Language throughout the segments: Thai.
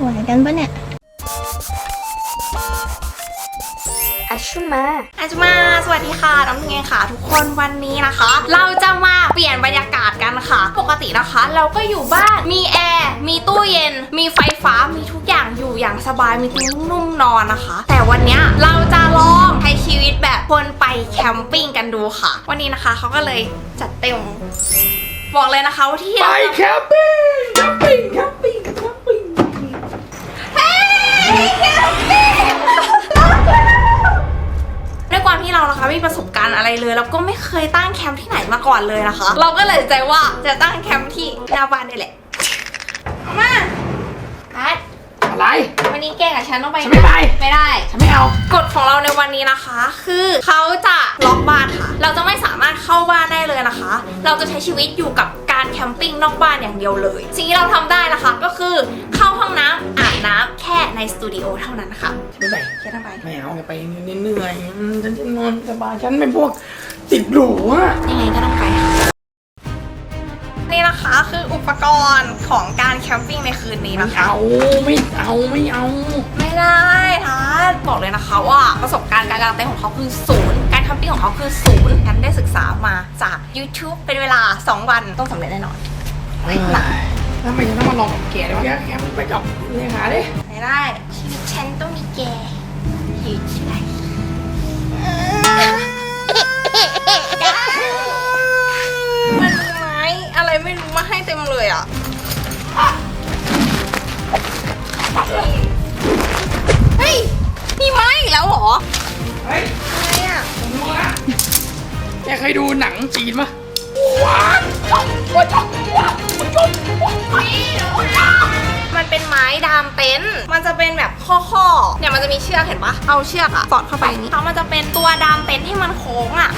ไหวกันปะเนี่ยอาชุมาอาจมา สวัสดีค่ะ น้องเงค่ะ ทุกคนวันนี้นะคะ เราจะมาเปลี่ยนบรรยากาศกันค่ะ ปกตินะคะ เราก็อยู่บ้าน มีแอร์ มีตู้เย็น มีไฟฟ้า มีทุกอย่างอยู่อย่างสบาย มีเตียงนุ่มๆนอนนะคะ แต่วันเนี้ยเราจะลองใช้ชีวิตแบบคนไปแคมปิ้งกันดูค่ะ วันนี้นะคะเขาก็เลยจัดเต็ม บอกเลยนะคะว่าที่ไปเราแคมปิ้ง แคมปิ้ง แคมปิ้งแคมปิ้ง ความที่เรานะคะไม่มีประสบการณ์อะไรเลยแล้วก็ไม่เคยตั้งแคมป์ที่ไหนมาก่อนเลยนะคะ เราก็เลยใจว่าจะตั้งแคมป์ที่หน้าบ้านนี่แหละเอามาพัด อะไร วันนี้แกกับฉันต้องไปฉันไม่ไป ไม่ได้ ฉันไม่เอา กฎของเราในวันนี้นะคะ คือเขาจะล็อกบ้านค่ะ เราจะไม่สามารถเข้าบ้านได้เลยนะคะ เราจะใช้ชีวิตอยู่กับการแคมปิ้งนอกบ้านอย่างเดียวเลย สิ่งที่เราทำได้นะคะก็คือเข้าห้องน้ำอาบน้ำแค่ในสตูดิโอเท่านั้นค่ะฉันไม่ไปแค่นั้นไปไม่เอาไปเหนื่อยๆอืมฉันจะนอนสบายฉันเป็นพวกติดหรูอะยังไงก็ต้องไปค่ะ นี่นะคะคืออุปกรณ์ของการแคมปิ้งในคืนนี้ไม่นะคะ เอาไม่เอาไม่เอา ไม่ได้ทัดบอกเลยนะคะว่าประสบการณ์การกางเต็นท์ของเขาคือศูนย์การแคมปิ้งของเขาคือศูนย์ฉันได้ศึกษามาจาก YouTube เป็นเวลา 2 วันต้องสำเร็จแน่นอนเฮ้ยทำไมฉันต้องมาลองกับแกด้วยวะแกแกไปกับเนี่ยหาดิไม่ได้ชีวิตฉันต้องมีแกอยู่ที่ไหนมันมีไม้อะ ไรไม่รู้มาให้เต็มเลยอะเฮ้ยมีไม้อีกแล้วเหรอเฮ้ยอะไรอะผมรู้ละแกเคยดูหนังจีนปะว้าวว้าวว้าวว้าวว้าวมันเป็นไม้ดามเต็นท์มันจะเป็นแบบข้อๆเนี่ยมันจะมีเชือกเห็นปะเอาเชือกอะสอดเข้าไปอย่างนี้แล้วมันจะเป็นตัวดามเต็นท์ที่มันโค้งอะ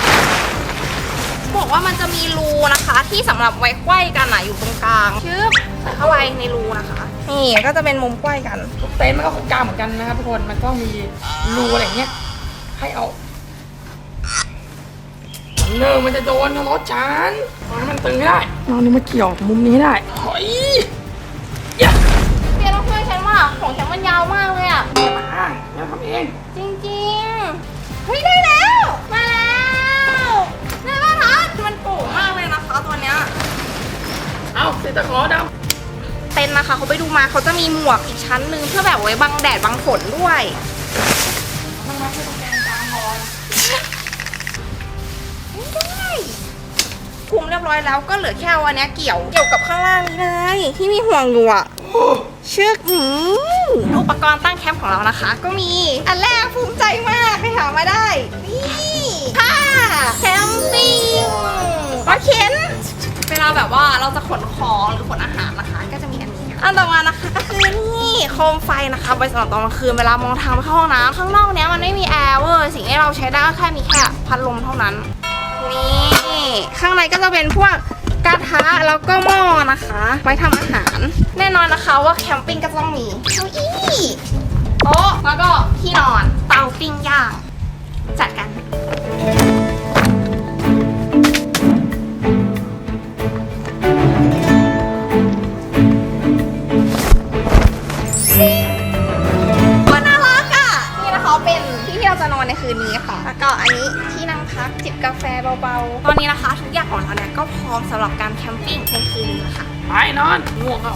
บอกว่ามันจะมีรูนะคะ ที่สำหรับไว้ไขว้กันอะอยู่ตรงกลางชึบใส่เข้าไปในรูนะคะ นี่ก็จะเป็นมุมไขว้กันเต็นท์มันก็คงกลางเหมือนกันนะครับทุกคนมันก็มีรูอะไรอย่างเงี้ยให้เอาเนิมันจะโดนรถฉันเอาให้มันตึงให้ได้เอานี่มาเกี่ยวมุมนี้ให้ได้เฮ้ยอย่ มาเขาจะมีหมวกอีกชั้นหนึ่งเพื่อแบบไว้บังแดดบังฝนด้วยไม่ได้คุมเรียบร้อยแล้วก็เหลือแค่วันนี้ยเกี่ยวเกี่ยวกับข้างล่างนี้เลยที่มีห่วงอยู่อะำเชือกหนีอุปกรณ์ตั้งแคมป์ของเรานะคะ ก็มีอันแรกภูมิใจมากไปหามาได้ นี่ผ้าแคมปิ้งรถเข็นเวลาแบบว่าเราจะขนของหรือขนอาหารนะคะ ก็จะมี อันต่อมานะคะก็คือนี่โคมไฟนะคะไว้สำหรับตอนกลางคืนเวลามองทางไปเข้าห้องน้ำข้างนอกเนี้ยมันไม่มีแอร์เวอร์สิ่งที่เราใช้ได้ก็แค่มีแค่พัดลมเท่านั้น นี่ข้างในก็จะเป็นพวกกระทะแล้วก็หม้อนะคะ ไว้ทำอาหาร แน่นอนนะคะว่าแคมปิ้งก็ต้องมีเก้าอี้โต๊ะแล้วก็ที่นอน เบาๆ ตอนนี้นะคะทุกอย่างของเราเนี่ยก็พร้อมสำหรับการแคมปิ้งในคืนนี้แล้วค่ะ ไปนอนง่วงเข้า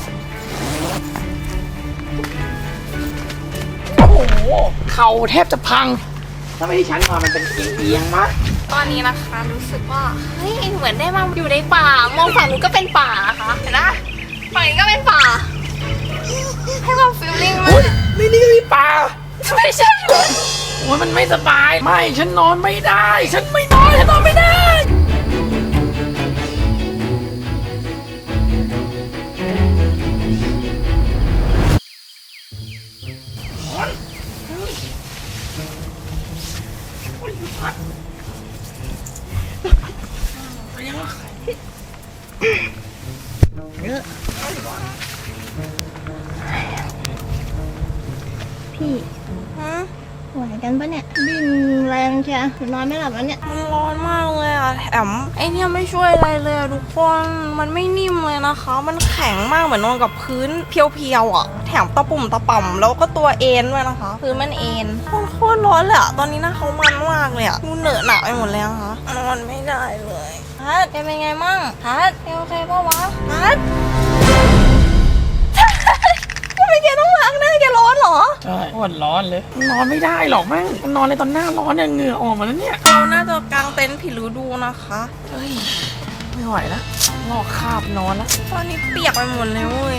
โอ้โหเข่าแทบจะพังทำไมที่ฉันนอนมันเป็นเอียงๆมะตอนนี้นะคะรู้สึกว่าเฮ้ยเหมือนได้มาอยู่ในป่ามองฝั่งนู้นก็เป็นป่านะคะเห็นไหมฝั่งนี้ก็เป็นป่าให้ความฟีลลิ่งมาอุ้กยนี่นี่ก็มีปลาไม่ใช่ โอ้ยมันไม่สบาย ไม่ ฉันนอนไม่ได้ ฉันไม่นอน ฉันนอนไม่ได้ นอน พี่ฮะหนปะเนี่ยดินแรงเชียร์นอนไม่หลับแล้วเนี่ย มันร้อนมากเลยอะแถมไอเนี่ยไม่ช่วยอะไรเลยอะทุกคน มันไม่นิ่มเลยนะคะ มันแข็งมากเหมือนนอนกับพื้นเพียวๆอะแถมตะปุ่มตะป่ำแล้วก็ตัวเอ็นด้วยนะคะพื้นมันเอ็นโคตรโคตรร้อนเลยอะตอนนี้หนะเขามันมากเลยอะดูเหนอะหนักไปหมดแล้วค่ะนอนไม่ได้เลยฮัทเป็นไงมั่งฮัทแกโอเคปะวะฮัท แกต้องล้างหน้าแกร้อนเหรอ ใช่โคตรร้อนเลย นอนไม่ได้หรอกแม่งนอนในตอนหน้าร้อนเนี่ยเหงื่อออกมาแล้วเนี่ยเราน่าจะกางเต็นท์ผิดฤดูนะคะ เฮ้ยไม่ไหวแล้วลอกคราบนอนแล้วตอนนี้เปียกไปหมดเลยเว้ย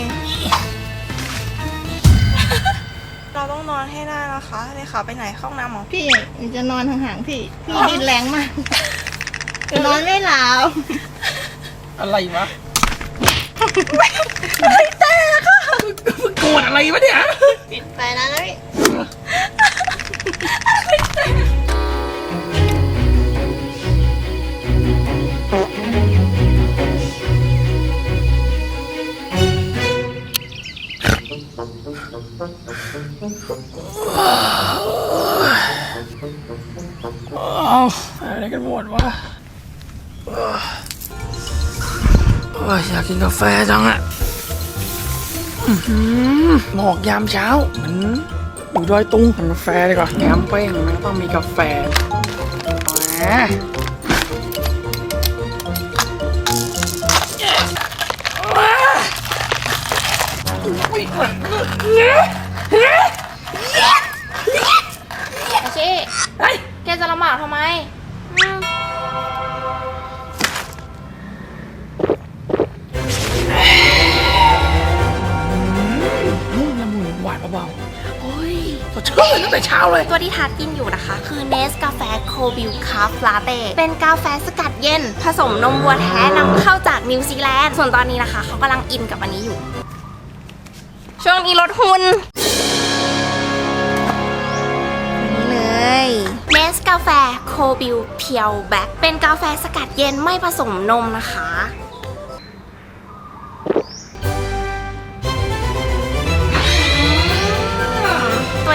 เราต้องนอนให้ได้นะคะเลยค่ะไปไหนเข้าห้องน้ำเหรอ พี่จะนอนห่างๆพี่ พี่ดิ้นแรงมาก นอนไม่หลับอะไรวะ อะไรแต่ค่ะมึง โกรธอะไรวะเนี่ยปิดไปนะพี่อ้าวอะไรกันหมดวะโอ้ยอยากกินกาแฟจังอะอื้อ หือหมอกยามเช้าเหมือนอยู่ดอยตุงทำกาแฟดีกว่าแคมเป้งมันก็ต้องมีกาแฟแหมอุ๊ยเงี้ยเงี้ยอาชีเฮ้ยแกจะลำบากทำไม สดชื่นตั้งแต่เช้าเลย ตัวที่ทัดกินอยู่นะคะ คือเนสกาแฟโคบิลคาฟลาเต้เป็นกาแฟสกัดเย็น ผสมนมวัวแท้นำเข้าจากนิวซีแลนด์ส่วนตอนนี้นะคะเขากำลังอินกับอันนี้อยู่ ช่วงนี้ลดหุ่นนี่เลยเนสกาแฟโคบิลเพียวแบ็กเป็นกาแฟสกัดเย็นไม่ผสมนมนะคะ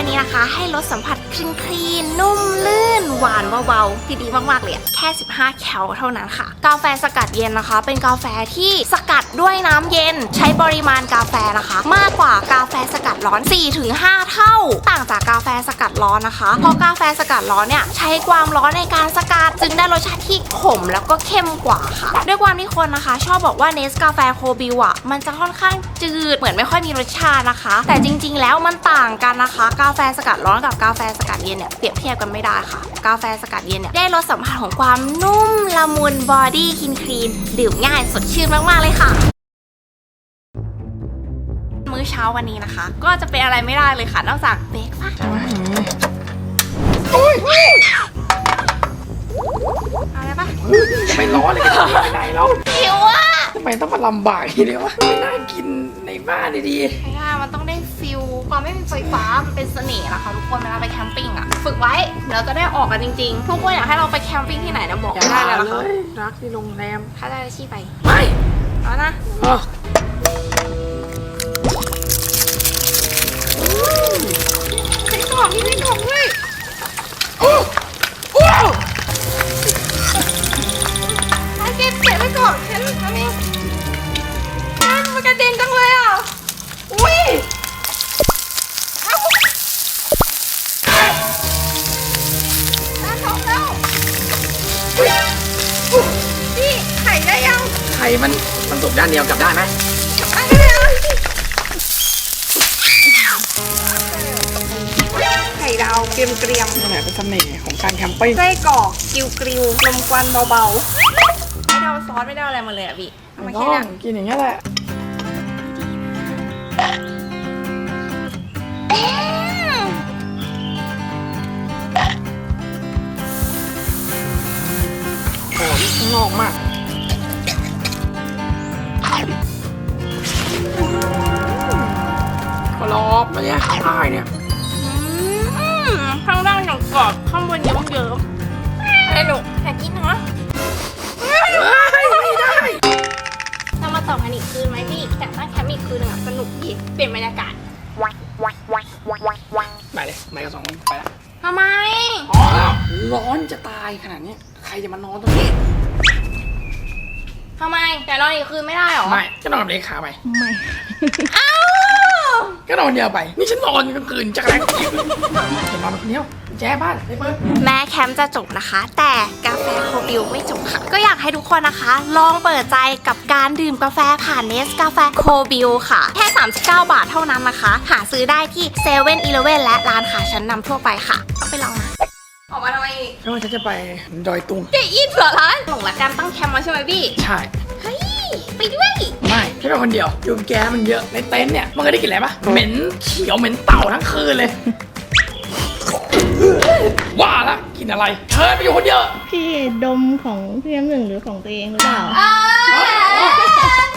นี้นะคะ ให้รสสัมผัส คลีนคลีนนุ่มลื่น หวานเบาๆที่ดีมากๆเลยแค่ 15 แคลเท่านั้นค่ะ กาแฟสกัดเย็นนะคะ เป็นกาแฟที่สกัดด้วยน้ำเย็น ใช้ปริมาณกาแฟนะคะ มากกว่ากาแฟสกัดร้อน 4-5 เท่า ต่างจากกาแฟสกัดร้อนนะคะเพราะกาแฟสกัดร้อนเนี่ยใช้ความร้อนในการสกัด จึงได้รสชาติที่ขมแล้วก็เข้มกว่าค่ะ ด้วยความที่คนนะคะ ชอบบอกว่าเนสกาแฟโคบิวอะมันจะค่อนข้างจืดเหมือนไม่ค่อยมีรสชาตินะคะ แต่จริง ๆ แล้วมันต่างกันนะคะ กาแฟสกัดร้อนกับกาแฟสกัดเย็นเนี่ยเปรียบเทียบกันไม่ได้ค่ะ กาแฟสกัดเย็นเนี่ยได้รสสัมผัสของความนุ่มละมุนบอดี้คินคลีนดื่มง่ายสดชื่นมากๆเลยค่ะมื้อเช้าวันนี้นะคะ ก็จะเป็นอะไรไม่ได้เลยค่ะ นอกจากเบรกฟาสต์อะไรปะจะไม่ร้อนเลยกันไปไหนแล้วหิวอะ ทำไมต้องมาลำบากทีเดียววะไม่น่ากินในบ้านดีไม่ได้มันต้องได้ฟิลความไม่มีไฟฟ้ามันเป็นเสน่ห์นะคะทุกคนเวลาไปแคมปิ้งอะ ฝึกไว้เดี๋ยวเราจะได้ออกกันจริงๆ ทุกคนอยากให้เราไปแคมปิ้งที่ไหนนะบอกๆอย่าไม่ได้เลยเลนะคะยรักที่โรงแรมถ้าได้ชี้ไปไม่เอานะเออใส่กล่องนี่ใส่กล่องด้วย กด้านเดียวกลับได้ไหมอันนี้เลยไข่ดาวเกรียมเกรียมนี่แหละเป็นเสน่ห์ของการแคมปิ้งไส้กรอกกิวกริวลมควันเบาๆ ไม่ได้เอาซอสไม่ได้เอาอะไรมาเลยอะพี่เอามาแค่ต้เนี้อยงกินอย่างนี้ยแหละหอมข้างนอกมาก กรอบมาเนี่ยได้เนี่ยอืมข้างล่างอย่างกรอบข้างบนเยิ้มเยิ้มๆอะไรหนูอยากกินเนาะไม่ได้ เรามาต่อกันอีกคืนไหมพี่แต่ตั้งแคมป์อีกคืนหนึงอะสนุกดีเปลี่ยนบรรยากาศไปเลยไปกันสองคนไปละทำไมพอแล้วโอ้ร้อนจะตายขนาดนี้ ใครจะมานอนตรงนี้ ทำไม แต่นอนอีกคืนไม่ได้หรอ ไม่ก็นอนกับเลขาไป ไม่อ้าว ก็นอนเดียวไป นี่ฉันนอนกลางคืนจักรแรงจะนอนคนเดียวแจ้บ้านไปเปิดแม้แคมป์จะจบนะคะ แต่กาแฟโคบิวไม่จบค่ะ ก็อยากให้ทุกคนนะคะ ลองเปิดใจกับการดื่มกาแฟผ่านเนสกาแฟโคบิวค่ะ แค่ 39 บาทเท่านั้นนะคะ หาซื้อได้ที่7 e เ e ่ e อและร้านค้าชั้นนำทั่วไปค่ะต้องไปลองนะออกมาทำไมอีกก็ว่าฉันจะไปดอยตุงจะอินเหรอร้านหลงรักการตั้งแคมป์มาใช่ไหมพี่ ใช่ เฮ้ย ไปด้วย ไม่ฉันไปคนเดียวอยู่กับแกมันเยอะในเต็นท์เนี่ยมันก็ได้กลินอะไรปะเหม็นเขียวเหม็นเต่าทั้งคืนเลย ว่าละกินอะไรเธอไปอยู่คนเดียวพี่ดมของพี่น้ำหนึ่งหรือของตัวเองหรือเปล่า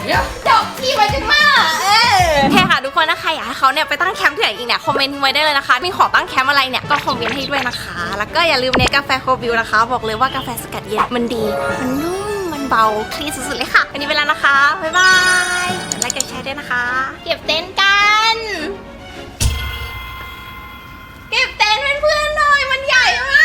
เนี่ยจบที่มาจังมากเออโอเคค่ะทุกคนถ้าใครอยากให้เขาเนี่ยไปตั้งแคมป์ที่ไหนอีกเนี่ยคอมเมนต์ทิ้งไว้ได้เลยนะคะ มีของตั้งแคมป์อะไรเนี่ยก็คอมเมนต์ให้ด้วยนะคะ แล้วก็อย่าลืมเนสกาแฟโคบิวนะคะ บอกเลยว่ากาแฟสกัดเย็นมันดีมันนุ่มมัน เบาคลีสสุดๆเลยค่ะ วันนี้เวลานะคะ บ๊ายบายไลค์กดแชร์ด้วยนะคะ เก็บเต็นท์กัน เก็บเต็นท์เพื่อนๆหน่อย มันใหญ่มาก